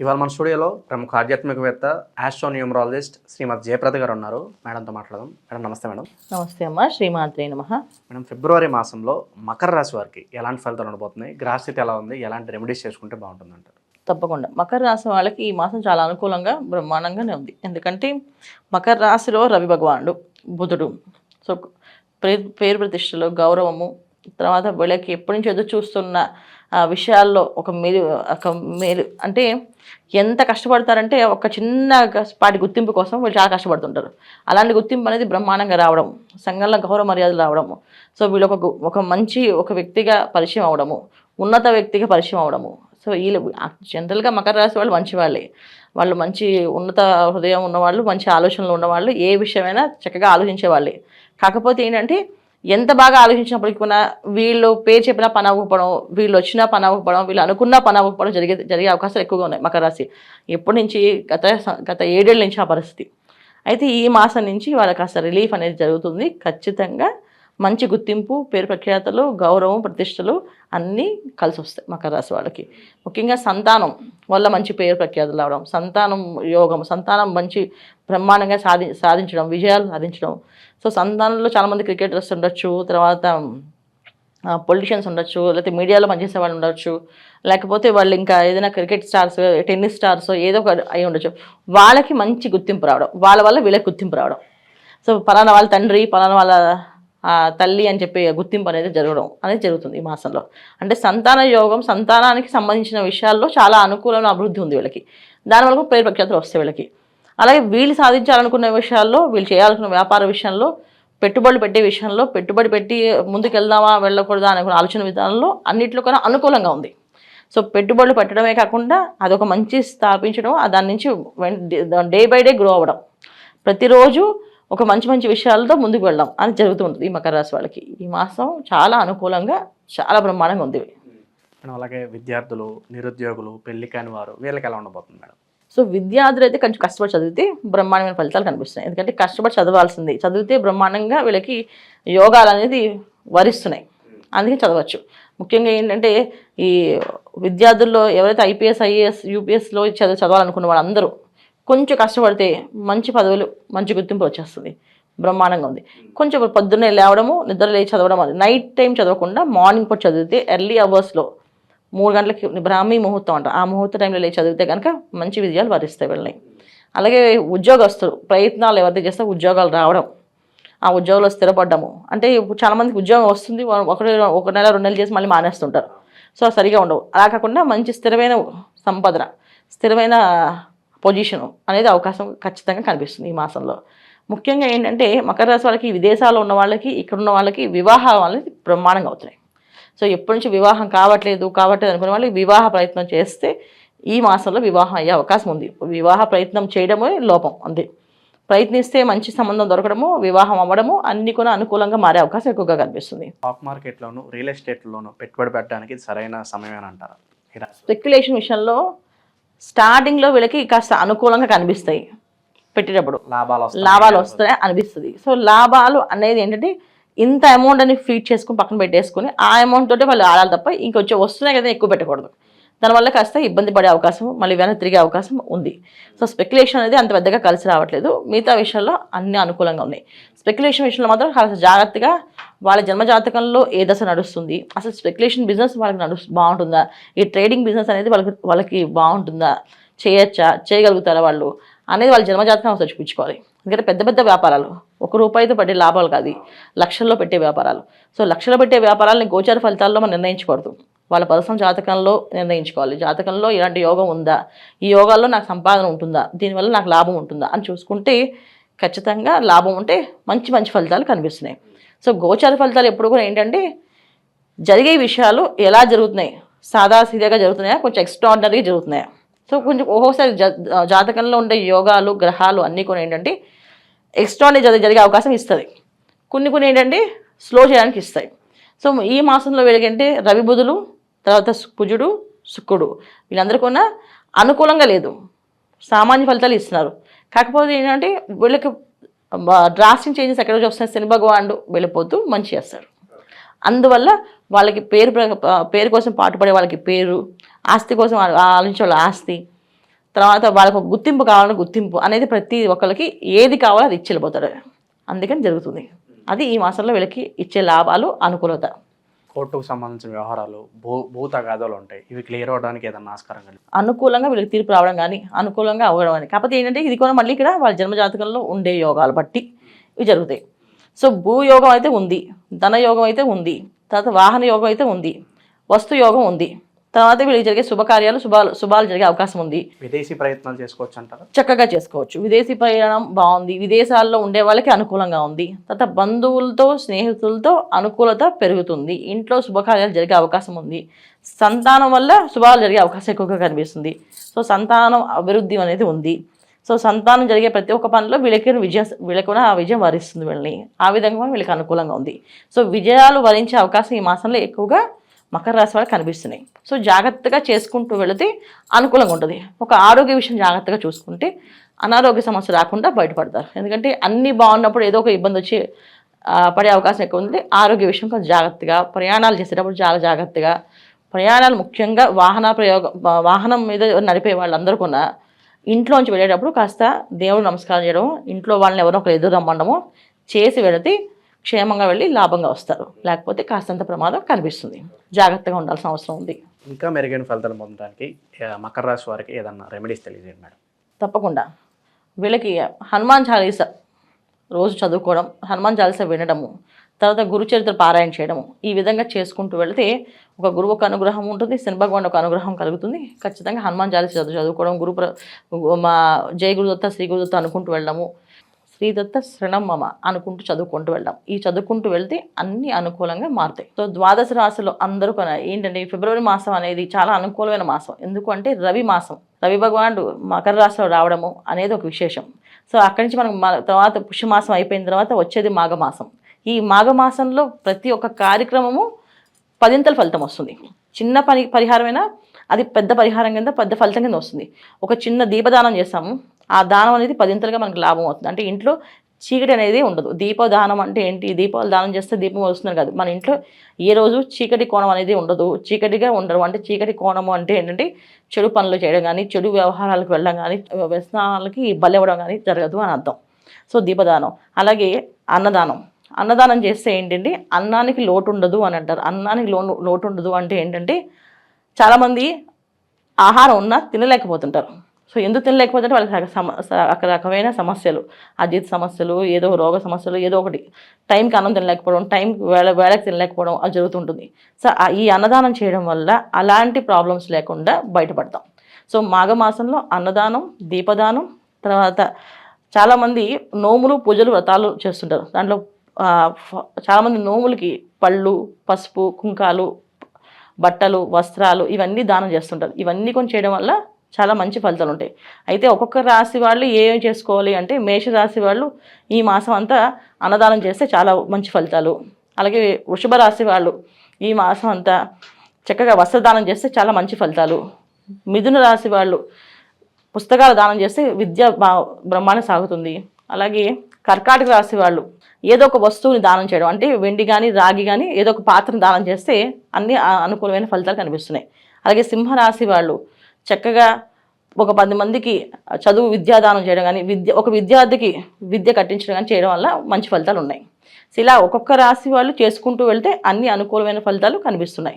ఇవాళ మన స్టూడియోలో ప్రముఖ ఆధ్యాత్మికవేత్త ఆస్ట్రోన్యూమరాలజిస్ట్ శ్రీమతి జయప్రద గారు ఉన్నారు. మేడంతో మాట్లాడదాం. మేడం నమస్తే మేడం. నమస్తే అమ్మ. శ్రీమాత్రే నమ. మేడం ఫిబ్రవరి మాసంలో మకర రాశి వారికి ఎలాంటి ఫలితాలు ఉండబోతున్నాయి? గ్రహస్థితి ఎలా ఉంది? ఎలాంటి రెమెడీస్ చేసుకుంటే బాగుంటుంది అంటారు తప్పకుండా. మకర రాశి వాళ్ళకి ఈ మాసం చాలా అనుకూలంగా బ్రహ్మాండంగానే ఉంది. ఎందుకంటే మకర రాశిలో రవి భగవానుడు బుధుడు. సో పేరు పేరు ప్రతిష్టలు గౌరవము తర్వాత వీళ్ళకి ఎప్పటి నుంచి ఎదురు చూస్తున్న విషయాల్లో ఒక మేలు ఒక మేలు. అంటే ఎంత కష్టపడతారంటే ఒక చిన్న పాటి గుర్తింపు కోసం వీళ్ళు చాలా కష్టపడుతుంటారు. అలాంటి గుర్తింపు అనేది బ్రహ్మాండంగా రావడం సంఘంలో గౌరవ మర్యాదలు రావడము సో వీళ్ళు ఒక గు- ఒక మంచి ఒక వ్యక్తిగా పరిచయం అవడము ఉన్నత వ్యక్తిగా పరిచయం అవడము. సో వీళ్ళు జనరల్గా మకర రాశి వాళ్ళు మంచి వాళ్ళే వాళ్ళు మంచి ఉన్నత హృదయం ఉన్నవాళ్ళు మంచి ఆలోచనలు ఉన్నవాళ్ళు ఏ విషయమైనా చక్కగా ఆలోచించే వాళ్ళే కాకపోతే ఏంటంటే ఎంత బాగా ఆలోచించినప్పటికీ కూడా వీళ్ళు పేరు చెప్పినా పని అవ్వకపోవడం వీళ్ళు వచ్చినా పని అవ్వకపోవడం వీళ్ళు అనుకున్నా పని అవ్వకపోవడం జరిగే జరిగే అవకాశాలు ఎక్కువగా ఉన్నాయి మకర రాశి. ఎప్పటి నుంచి గత గత ఏడేళ్ళ నుంచి ఆ పరిస్థితి. అయితే ఈ మాసం నుంచి వాళ్ళకి కాస్త రిలీఫ్ అనేది జరుగుతుంది. ఖచ్చితంగా మంచి గుర్తింపు పేరు ప్రఖ్యాతలు గౌరవం ప్రతిష్టలు అన్నీ కలిసి వస్తాయి మకర రాశి వాళ్ళకి. ముఖ్యంగా సంతానం వల్ల మంచి పేరు ప్రఖ్యాతలు రావడం సంతానం యోగం సంతానం మంచి బ్రహ్మాండంగా సాధి సాధించడం విజయాలు సాధించడం. సో సంతానంలో చాలామంది క్రికెటర్స్ ఉండొచ్చు తర్వాత పొలిటీషియన్స్ ఉండొచ్చు లేకపోతే మీడియాలో పనిచేసే వాళ్ళు ఉండొచ్చు లేకపోతే వాళ్ళు ఇంకా ఏదైనా క్రికెట్ స్టార్స్ టెన్నిస్ స్టార్స్ ఏదో ఒక అయి ఉండొచ్చు. వాళ్ళకి మంచి గుర్తింపు రావడం వాళ్ళ వల్ల వీళ్ళకి గుర్తింపు రావడం. సో పలానా వాళ్ళ తండ్రి పలానా వాళ్ళ తల్లి అని చెప్పి గుర్తింపు అనేది జరగడం అనేది జరుగుతుంది ఈ మాసంలో. అంటే సంతాన యోగం సంతానానికి సంబంధించిన విషయాల్లో చాలా అనుకూలమైన అభివృద్ధి ఉంది వీళ్ళకి. దానివల్ల పేరు ప్రఖ్యాతులు వస్తాయి వీళ్ళకి. అలాగే వీళ్ళు సాధించాలనుకున్న విషయాల్లో వీళ్ళు చేయాలనుకున్న వ్యాపార విషయంలో పెట్టుబడులు పెట్టే విషయంలో పెట్టుబడి పెట్టి ముందుకెళ్దామా వెళ్ళకూడదా అనుకున్న ఆలోచన విధానంలో అన్నింటిలో కూడా అనుకూలంగా ఉంది. సో పెట్టుబడులు పెట్టడమే కాకుండా అదొక మంచి స్థాపించడం దాని నుంచి డే బై డే గ్రో అవ్వడం. ప్రతిరోజు ఒక మంచి మంచి విషయాలతో ముందుకు వెళ్ళడం అని జరుగుతూ ఉంటుంది ఈ మకర రాశి వాళ్ళకి. ఈ మాసం చాలా అనుకూలంగా చాలా బ్రహ్మాండంగా ఉంది. మేడం అలాగే విద్యార్థులు నిరుద్యోగులు పెళ్ళి కాని వారు వీళ్ళకి ఎలా ఉండబోతుంది మేడం? సో విద్యార్థులు అయితే కొంచెం కష్టపడి చదివితే బ్రహ్మాండమైన ఫలితాలు కనిపిస్తున్నాయి ఎందుకంటే కష్టపడి చదవాల్సింది చదివితే బ్రహ్మాండంగా వీళ్ళకి యోగాలు అనేది వరిస్తున్నాయి. అందుకే చదవచ్చు. ముఖ్యంగా ఏంటంటే ఈ విద్యార్థుల్లో ఎవరైతే ఐపీఎస్ ఐఏఎస్ యూపీఎస్లో చదువు చదవాలనుకున్న వాళ్ళందరూ కొంచెం కష్టపడితే మంచి పదవులు మంచి గుర్తింపు వచ్చేస్తుంది. బ్రహ్మాండంగా ఉంది. కొంచెం పొద్దున్నే లేవడము నిద్ర లేచి చదవడం అది. నైట్ టైం చదవకుండా మార్నింగ్ పూట చదివితే ఎర్లీ అవర్స్లో మూడు గంటలకి బ్రాహ్మీ ముహూర్తం అంట ఆ ముహూర్త టైంలో లేచి చదివితే కనుక మంచి విజయాలు వరిస్తాయి వెళ్ళినాయి అలాగే ఉద్యోగస్తులు ప్రయత్నాలు ఎవరితో చేస్తే ఉద్యోగాలు రావడం. ఆ ఉద్యోగంలో స్థిరపడ్డము. అంటే ఇప్పుడు ఉద్యోగం వస్తుంది ఒకటి ఒక ఒక నెల రెండు నెలలు చేసి మళ్ళీ మానేస్తుంటారు. సో సరిగా ఉండవు. అలా కాకుండా మంచి స్థిరమైన సంపదన స్థిరమైన పొజిషన్ అనేది అవకాశం ఖచ్చితంగా కనిపిస్తుంది ఈ మాసంలో. ముఖ్యంగా ఏంటంటే మకర రాశి వాళ్ళకి విదేశాల్లో ఉన్న వాళ్ళకి ఇక్కడ ఉన్న వాళ్ళకి వివాహాలు అనేది బ్రహ్మాండంగా అవుతున్నాయి. సో ఎప్పటి నుంచి వివాహం కావట్లేదు కావట్లేదు అనుకునే వాళ్ళకి వివాహ ప్రయత్నం చేస్తే ఈ మాసంలో వివాహం అయ్యే అవకాశం ఉంది. వివాహ ప్రయత్నం చేయడమే లోపం అంతే. ప్రయత్నిస్తే మంచి సంబంధం దొరకడము వివాహం అవ్వడము అన్ని కూడా అనుకూలంగా మారే అవకాశం ఎక్కువగా కనిపిస్తుంది. స్టాక్ మార్కెట్లోను రియల్ ఎస్టేట్లోను పెట్టుబడి పెట్టడానికి సరైన సమయం అని అంటారు స్పెక్యులేషన్ విషయంలో స్టార్టింగ్లో వీళ్ళకి కాస్త అనుకూలంగా కనిపిస్తాయి పెట్టేటప్పుడు. లాభాలు వస్తాయి. లాభాలు వస్తాయి అనిపిస్తుంది. సో లాభాలు అనేది ఏంటంటే ఇంత అమౌంట్ అని ఫీడ్ చేసుకుని పక్కన పెట్టేసుకుని ఆ అమౌంట్ తోటి వాళ్ళు ఆడాలి తప్ప ఇంకొంచెం వస్తున్నాయి కదా ఎక్కువ పెట్టకూడదు. దానివల్ల కాస్త ఇబ్బంది పడే అవకాశం మళ్ళీ వెనక్కి తిరిగే అవకాశం ఉంది. సో స్పెక్యులేషన్ అనేది అంత పెద్దగా కలిసి రావట్లేదు. మిగతా విషయాల్లో అన్ని అనుకూలంగా ఉన్నాయి. స్పెక్యులేషన్ విషయంలో మాత్రం కాస్త జాగ్రత్తగా వాళ్ళ జన్మజాతకంలో ఏ దశ నడుస్తుంది? అసలు స్పెక్యులేషన్ బిజినెస్ వాళ్ళకి నడు బాగుంటుందా? ఈ ట్రేడింగ్ బిజినెస్ అనేది వాళ్ళకి వాళ్ళకి బాగుంటుందా? చేయొచ్చా? చేయగలుగుతారా వాళ్ళు? అనేది వాళ్ళ జన్మజాతకం ఒకసారి చూపించుకోవాలి. ఎందుకంటే పెద్ద పెద్ద వ్యాపారాలు ఒక రూపాయితో పడే లాభాలు కాదు లక్షల్లో పెట్టే వ్యాపారాలు. సో లక్షల్లో పెట్టే వ్యాపారాలని గోచార ఫలితాల్లో మనం నిర్ణయించకూడదు. వాళ్ళ పర్సనల్ జాతకంలో నిర్ణయించుకోవాలి. జాతకంలో ఇలాంటి యోగం ఉందా? ఈ యోగాల్లో నాకు సంపాదన ఉంటుందా? దీనివల్ల నాకు లాభం ఉంటుందా? అని చూసుకుంటే ఖచ్చితంగా లాభం ఉంటే మంచి మంచి ఫలితాలు కనిపిస్తున్నాయి. సో గోచార ఫలితాలు ఎప్పుడు కూడా ఏంటంటే జరిగే విషయాలు ఎలా జరుగుతున్నాయి? సాదాసీదాగా జరుగుతున్నాయా? కొంచెం ఎక్స్ట్రాడినరీగా జరుగుతున్నాయా? సో కొంచెం ఒక్కొక్కసారి జాతకంలో ఉండే యోగాలు గ్రహాలు అన్నీ కూడా ఏంటంటే ఎక్స్ట్రాడినరీ జరిగే అవకాశం ఇస్తుంది. కొన్ని కొన్ని ఏంటంటే స్లో చేయడానికి ఇస్తాయి. సో ఈ మాసంలో వీళ్ళకంటే రవి బుధులు తర్వాత కుజుడు శుక్రుడు. వీళ్ళందరూ కూడా అనుకూలంగా లేదు. సామాన్య ఫలితాలు ఇస్తున్నారు. కాకపోతే ఏంటంటే వీళ్ళకి డ్రాస్టింగ్ చేంజెస్ ఎక్కడ చూస్తే శని భగవానుడు వెళ్ళిపోతూ మంచి చేస్తారు అందువల్ల వాళ్ళకి పేరు పేరు కోసం పాటుపడే వాళ్ళకి పేరు ఆస్తి కోసం ఆలోచించే వాళ్ళ ఆస్తి తర్వాత వాళ్ళకు గుర్తింపు కావాలని గుర్తింపు అనేది ప్రతి ఒక్కరికి ఏది కావాలో అది ఇచ్చి అందుకని జరుగుతుంది. అది ఈ మాసంలో వీళ్ళకి ఇచ్చే లాభాలు అనుకూలత. కోర్టుకు సంబంధించిన వ్యవహారాలు భూ భూ తగాదాలు ఉంటాయి. ఇవి క్లియర్ అవడానికి ఏదైనా ఆస్కారం కలిగి అనుకూలంగా వీళ్ళకి తీర్పు రావడం కానీ అనుకూలంగా అవ్వడం కానీ కాకపోతే ఏంటంటే ఇది కూడా మళ్ళీ ఇక్కడ వాళ్ళ జన్మజాతకంలో ఉండే యోగాలు బట్టి ఇవి జరుగుతాయి. సో భూయోగం అయితే ఉంది ధన యోగం అయితే ఉంది తర్వాత వాహన యోగం అయితే ఉంది వస్తు యోగం ఉంది. తర్వాత వీళ్ళకి జరిగే శుభకార్యాలు శుభాలు శుభాలు జరిగే అవకాశం ఉంది. విదేశీ ప్రయత్నాలు చేసుకోవచ్చు అంటారా? చక్కగా చేసుకోవచ్చు. విదేశీ ప్రయాణం బాగుంది. విదేశాల్లో ఉండే వాళ్ళకి అనుకూలంగా ఉంది. తర్వాత బంధువులతో స్నేహితులతో అనుకూలత పెరుగుతుంది. ఇంట్లో శుభకార్యాలు జరిగే అవకాశం ఉంది. సంతానం వల్ల శుభాలు జరిగే అవకాశం ఎక్కువగా కనిపిస్తుంది. సో సంతానం అభివృద్ధి అనేది ఉంది. సో సంతానం జరిగే ప్రతి ఒక్క పనిలో వీళ్ళకి విజయం వీళ్ళకి కూడా ఆ విజయం వరిస్తుంది వీళ్ళని. ఆ విధంగా వీళ్ళకి అనుకూలంగా ఉంది. సో విజయాలు వరించే అవకాశం ఈ మాసంలో ఎక్కువగా మకర రాశి వాళ్ళకి కనిపిస్తున్నాయి. సో జాగ్రత్తగా చేసుకుంటూ వెళితే అనుకూలంగా ఉంటుంది. ఒక ఆరోగ్య విషయం జాగ్రత్తగా చూసుకుంటే అనారోగ్య సమస్య రాకుండా బయటపడతారు. ఎందుకంటే అన్నీ బాగున్నప్పుడు ఏదో ఒక ఇబ్బంది వచ్చి పడే అవకాశం ఎక్కువ ఉంది. ఆరోగ్య విషయం కొంచెం జాగ్రత్తగా ప్రయాణాలు చేసేటప్పుడు చాలా జాగ్రత్తగా ప్రయాణాలు ముఖ్యంగా వాహన ప్రయోగం వాహనం మీద నడిపే వాళ్ళందరూ కూడా ఇంట్లోంచి వెళ్ళేటప్పుడు కాస్త దేవుడు నమస్కారం చేయడం ఇంట్లో వాళ్ళని ఎవరో ఒకరు ఎదురు రమ్మడము చేసి వెళితే క్షేమంగా వెళ్ళి లాభంగా వస్తారు. లేకపోతే కాస్తంత ప్రమాదం కనిపిస్తుంది. జాగ్రత్తగా ఉండాల్సిన అవసరం ఉంది. ఇంకా మెరుగైన ఫలితాలు పొందడానికి మకర రాశి వారికి ఏదన్నా రెమెడీస్ తెలియజేయండి మేడం. తప్పకుండా. వీళ్ళకి హనుమాన్ చాలీస రోజు చదువుకోవడం హనుమాన్ చాలీస వినడము తర్వాత గురుచరిత్ర పారాయణ చేయడము ఈ విధంగా చేసుకుంటూ వెళితే ఒక గురువు ఒక అనుగ్రహం ఉంటుంది శని భగవాన్ ఒక అనుగ్రహం కలుగుతుంది. ఖచ్చితంగా హనుమాన్ చాలీస చదువు చదువుకోవడం గురు మా జయ గురుదత్త శ్రీ గురుదత్త అనుకుంటూ వెళ్ళడము శ్రీదత్త శరణం మమ అనుకుంటూ చదువుకుంటూ వెళ్ళడం ఈ చదువుకుంటూ వెళ్తే అన్ని అనుకూలంగా మారుతాయి. సో ద్వాదశ రాశిలో అందరూ ఏంటంటే ఫిబ్రవరి మాసం అనేది చాలా అనుకూలమైన మాసం. ఎందుకంటే రవి మాసం. రవి భగవానుడు మకర రాశిలో రావడము అనేది ఒక విశేషం. సో అక్కడి నుంచి మనం మ- తర్వాత పుష్యమాసం అయిపోయిన తర్వాత వచ్చేది మాఘమాసం. ఈ మాఘమాసంలో ప్రతి ఒక్క కార్యక్రమము పదింతల ఫలితం వస్తుంది. చిన్న పని పరిహారమైనా అది పెద్ద పరిహారం కింద పెద్ద ఫలితం కింద వస్తుంది. ఒక చిన్న దీపదానం చేస్తాము. ఆ దానం అనేది పదింతలుగా మనకు లాభం అవుతుంది. అంటే ఇంట్లో చీకటి అనేది ఉండదు. దీపదానం అంటే ఏంటి? దీపాలు దానం చేస్తే దీపం వస్తున్నారు కాదు. మన ఇంట్లో ఏ రోజు చీకటి కోణం అనేది ఉండదు. చీకటిగా ఉండరు. అంటే చీకటి కోణము అంటే ఏంటంటే చెడు పనులు చేయడం కానీ చెడు వ్యవహారాలకు వెళ్ళడం కానీ వ్యసనాలకి బలివ్వడం కానీ జరగదు అని అర్థం. సో దీపదానం. అలాగే అన్నదానం. అన్నదానం చేస్తే ఏంటంటే అన్నానికి లోటు ఉండదు అని అంటారు. అన్నానికి లో లోటు ఉండదు అంటే ఏంటంటే చాలామంది ఆహారం ఉన్నా తినలేకపోతుంటారు. సో ఎందుకు తినలేకపోతే వాళ్ళకి రకరకమైన సమస్యలు. అజిత్ సమస్యలు ఏదో రోగ సమస్యలు ఏదో ఒకటి. టైంకి అన్నం తినలేకపోవడం టైం వేళ వేళకి తినలేకపోవడం అది జరుగుతుంటుంది. సో ఈ అన్నదానం చేయడం వల్ల అలాంటి ప్రాబ్లమ్స్ లేకుండా బయటపడతాం. సో మాఘమాసంలో అన్నదానం దీపదానం తర్వాత చాలామంది నోములు పూజలు వ్రతాలు చేస్తుంటారు. దాంట్లో చాలామంది నోములకి పళ్ళు పసుపు కుంకాలు బట్టలు వస్త్రాలు ఇవన్నీ దానం చేస్తుంటారు. ఇవన్నీ కొన్ని చేయడం వల్ల చాలా మంచి ఫలితాలు ఉంటాయి. అయితే ఒక్కొక్క రాశి వాళ్ళు ఏం చేసుకోవాలి అంటే మేష రాశి వాళ్ళు ఈ మాసం అంతా అన్నదానం చేస్తే చాలా మంచి ఫలితాలు. అలాగే వృషభ రాశి వాళ్ళు ఈ మాసం అంతా చక్కగా వస్త్రదానం చేస్తే చాలా మంచి ఫలితాలు. మిథున రాశి వాళ్ళు పుస్తకాలు దానం చేస్తే విద్య బ్రహ్మాండం బ్రహ్మాండ సాగుతుంది. అలాగే కర్కాటక రాశి వాళ్ళు ఏదో ఒక వస్తువుని దానం చేయడం అంటే వెండి కానీ రాగి కానీ ఏదో ఒక పాత్రను దానం చేస్తే అన్ని అనుకూలమైన ఫలితాలు కనిపిస్తున్నాయి. అలాగే సింహరాశి వాళ్ళు చక్కగా ఒక పది మందికి చదువు విద్యాదానం చేయడం కానీ విద్య ఒక విద్యార్థికి విద్య కట్టించడం కానీ చేయడం వల్ల మంచి ఫలితాలు ఉన్నాయి. ఇలా ఒక్కొక్క రాశి వాళ్ళు చేసుకుంటూ వెళ్తే అన్ని అనుకూలమైన ఫలితాలు కనిపిస్తున్నాయి.